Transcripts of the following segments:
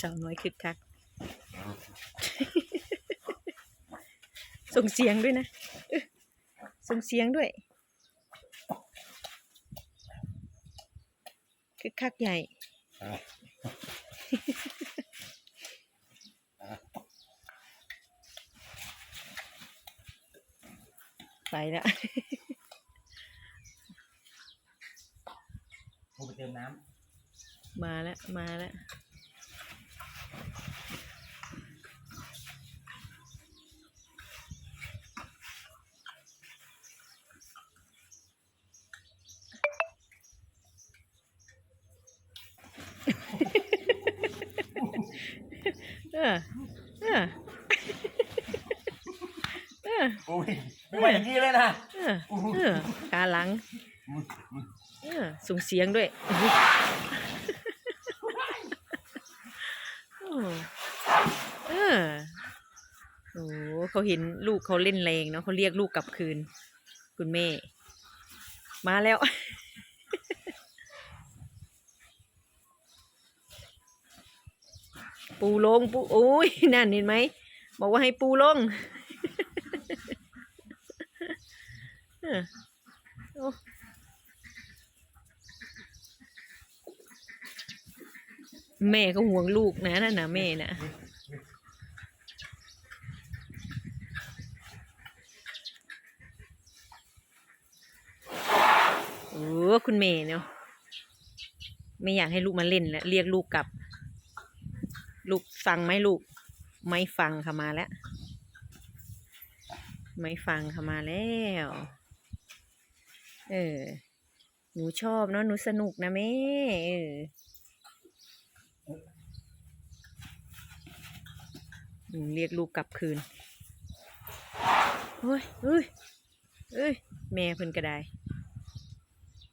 สาวน้อยคึกคัก ส่งเสียงด้วยนะเอ้อส่งเสียงด้วย คึกคักใหญ่ ไปแล้วกูไปเติมน้มาแล้ว มาแล้ว เออเออเออำกูไม่ไหวอย่างนี้เลยนะเออเออขาหลังเออส่งเสียงด้วยอุ๊ยโอ้เออโอ้เขาเห็นลูกเขาเล่นแรงเนาะเขาเรียกลูกกลับคืน คุณแม่ มาแล้ว ปูลงปูโอ้ยนั่นเห็นไหมบอกว่าให้ปูลงแม่ก็ห่วงลูกนะนั่นนะแม่นะโอ้คุณแม่เนาะไม่อยากให้ลูกมาเล่นแล้วเรียกลูกกลับ ลูกฟังไหมลูก ไม่ฟังค่ะมาแล้ว ไม่ฟังค่ะมาแล้ว เออ หนูชอบเนาะหนูสนุกนะแม่เอออืมเรียกลูกกลับคืนเฮ้ยเฮ้ยเอ้ย แม่เพิ่นก็ได้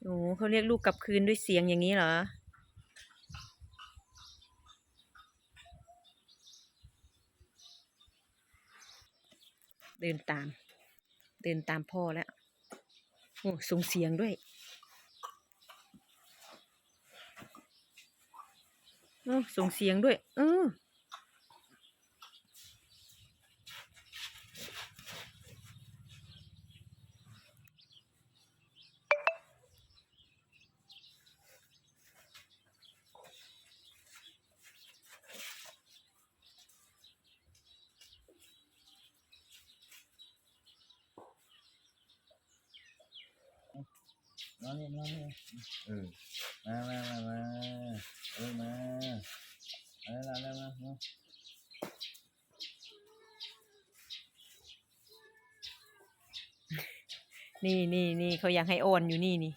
โอ้เขาเรียกลูกกลับคืนด้วยเสียงอย่างนี้เหรอ เดินตาม เดินตามพ่อแล้วโอ้ส่งเสียงด้วยโอ้ส่งเสียงด้วย เออ นอนนี่นอนนี่เออมามามามาเออมาอาแล้วแล้วแล้วแล้วนี่นี่นี่เขายากให้โอนอยู่นี่นี่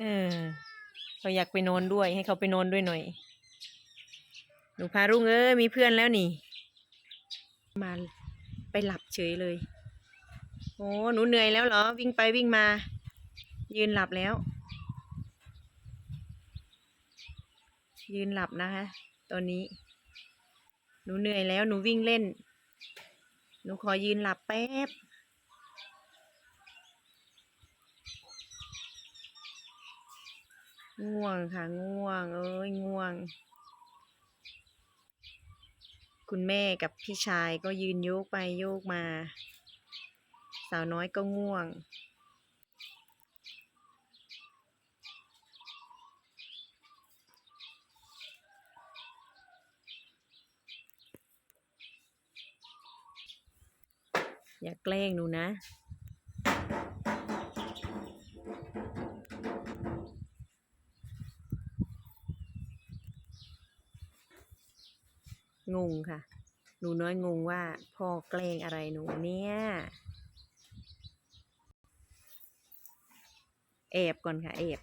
เออเขาอยากไปนอนด้วย ให้เขาไปนอนด้วยหน่อย หนูพารุ่งเอ้ยมีเพื่อนแล้วนี่ มาไปหลับเฉยเลย โอ้หนูเหนื่อยแล้วเหรอ วิ่งไปวิ่งมา ยืนหลับแล้ว ยืนหลับนะคะตอนนี้ หนูเหนื่อยแล้วหนูวิ่งเล่น หนูขอยืนหลับแป๊บง่วงค่ะง่วง เอ้ยง่วง คุณแม่กับพี่ชายก็ยืนโยกไปโยกมาาวน้อยก็ง่วง อย่าแกล้งหนูนะงงค่ะ หนูน้อยงงว่าพ่อแกล้งอะไรหนูเนี่ย แอบก่อนค่ะแอบ